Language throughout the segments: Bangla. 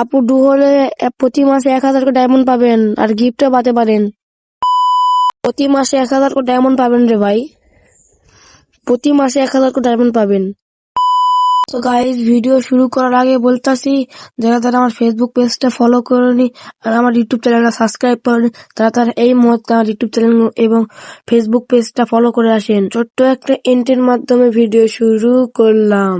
আপু ডু হলে প্রতি মাসে এক হাজার করে ডায়মন্ড পাবেন আর গিফটও পাতে পারেন। প্রতি মাসে এক হাজার করে ডায়মন্ড পাবেন রে ভাই। প্রতি মাসে এক হাজার করে ডায়মন্ড পাবেন। তো গাইজ ভিডিও শুরু করার আগে বলতাছি, যারা তারা আমার ফেসবুক পেজটা ফলো করেনি আর আমার ইউটিউব চ্যানেলটা সাবস্ক্রাইব করেনি, তারা তারা এই মুহূর্তে আমার ইউটিউব চ্যানেল এবং ফেসবুক পেজটা ফলো করে আসেন। ছোট্ট একটা এন্টের মাধ্যমে ভিডিও শুরু করলাম।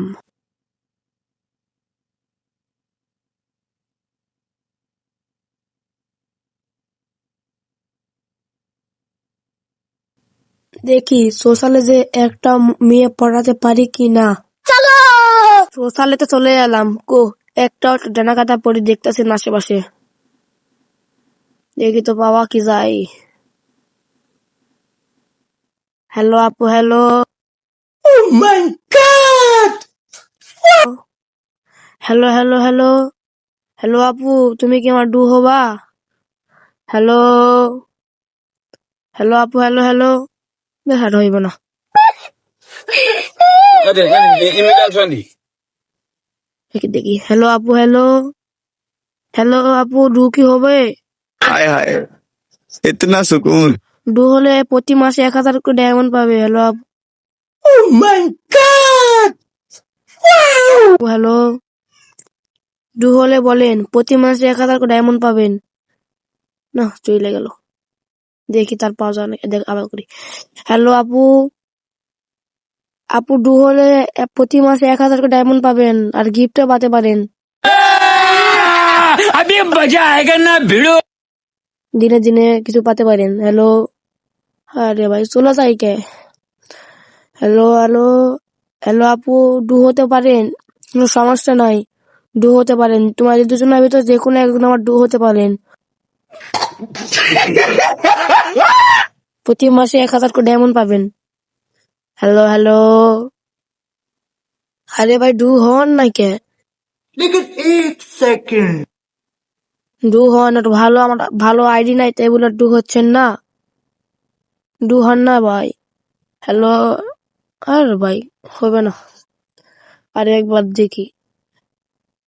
দেখি সোশ্যালে যে একটা মেয়ে পড়াতে পারি কি না? সোশ্যালে তো চলে এলাম। কো একটা ডানা কাটা পড়ে দেখতেছেন আশেপাশে। দেখি তো পাওয়া কি যায়। হ্যালো আপু hello. Hello hello hello. Hello আপু তুমি কি আমার ডু হবা? হ্যালো। হ্যালো আপু হ্যালো হ্যালো। দেখার হইব না। দেখি হ্যালো আপু হ্যালো হ্যালো আপু ডু কি হবে? হায় হায়। ইতনা সুকুন। ডু হলে প্রতি মাসে এক হাজার করে ডায়মন্ড পাবে। হ্যালো আপু মাই গড হ্যালো ডু হলে বলেন প্রতি মাসে এক হাজার করে ডায়মন্ড পাবেন। না চলে গেল। দেখি তার পাওয়া যায় দেখ আবার করি। হ্যালো আপু। আপু ডু হলে প্রতি মাসে এক হাজার করে ডায়মন্ড পাবেন আর গিফটও পাতে পারেন। দিনে দিনে কিছু পাতে পারেন। হ্যালো আরে ভাই চলে যাই কে? হ্যালো হ্যালো হ্যালো আপু ডু হতে পারেন কোনো সমস্যা নাই। ডু হতে পারেন। তোমাদের দুজনের ভিতরে যে কোনো একজন আমার ডু হতে পারেন। প্রতি মাসে এক হাজার করে ডায়মন্ড পাবেন। হ্যালো হ্যালো আরে ভাই ডু হন না কে? ডু হন একটু ভালো আমার ভালো আইডি নাই তাই বলে ডু হচ্ছেন না। ডু হন না ভাই। হ্যালো আর ভাই হবে না। আরে একবার দেখি।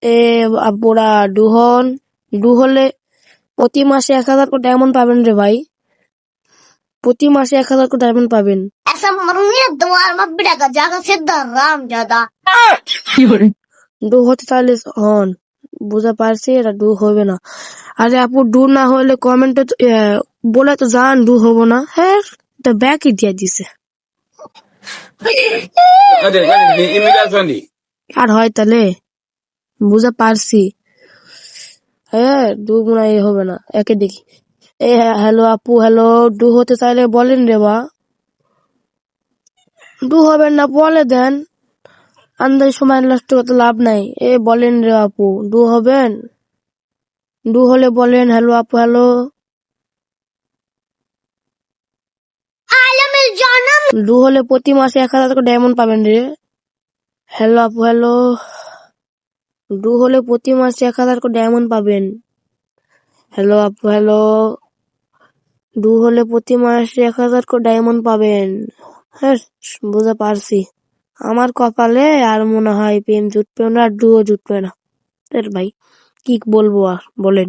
এ আপুরা ডু হন। ডু হলে প্রতি মাসে এক হাজার করে ডায়মন্ড পাবেন রে ভাই। প্রতি মাসে এক হাজার করে ডায়মন্ড পাবেন। ডু হতে তাহলে হন বুঝা পারছি এটা ডু হবে না। আরে আপু ডু না হলে কমেন্টে বলে তো জান ডু হব না। হ্যাঁ এটা ব্যাকই দিয়ে দিছে। আর হয় তাহলে বুঝা পারছি। হ্যাঁ ডু গুণাই হবে না একে দেখি। এ হ্যালো আপু হ্যালো ডু হতে চাইলে বলেন রে বা। ডু হবেন না বলে দেন। আন্দাজ সময় নষ্ট করতে লাভ নাই। এ বলেন রে আপু ডু হবেন? দু হলে বলেন হ্যালো আপু হ্যালো দু হলে প্রতি মাসে এক হাজার করে ডায়মন্ড পাবেন রে। হ্যালো আপু হ্যালো ডু হলে প্রতি মাসে এক হাজার করে ডায়মন্ড পাবেন হ্যালো আপু হ্যালো ডু হলে প্রতি মাসে এক হাজার করে ডায়মন্ড পাবেন হ্যাঁ বুঝতে পারছি আমার কপালে আর মনে হয় প্রেম জুটবে না আর ডুও জুটবে না ভাই কি বলব আর বলেন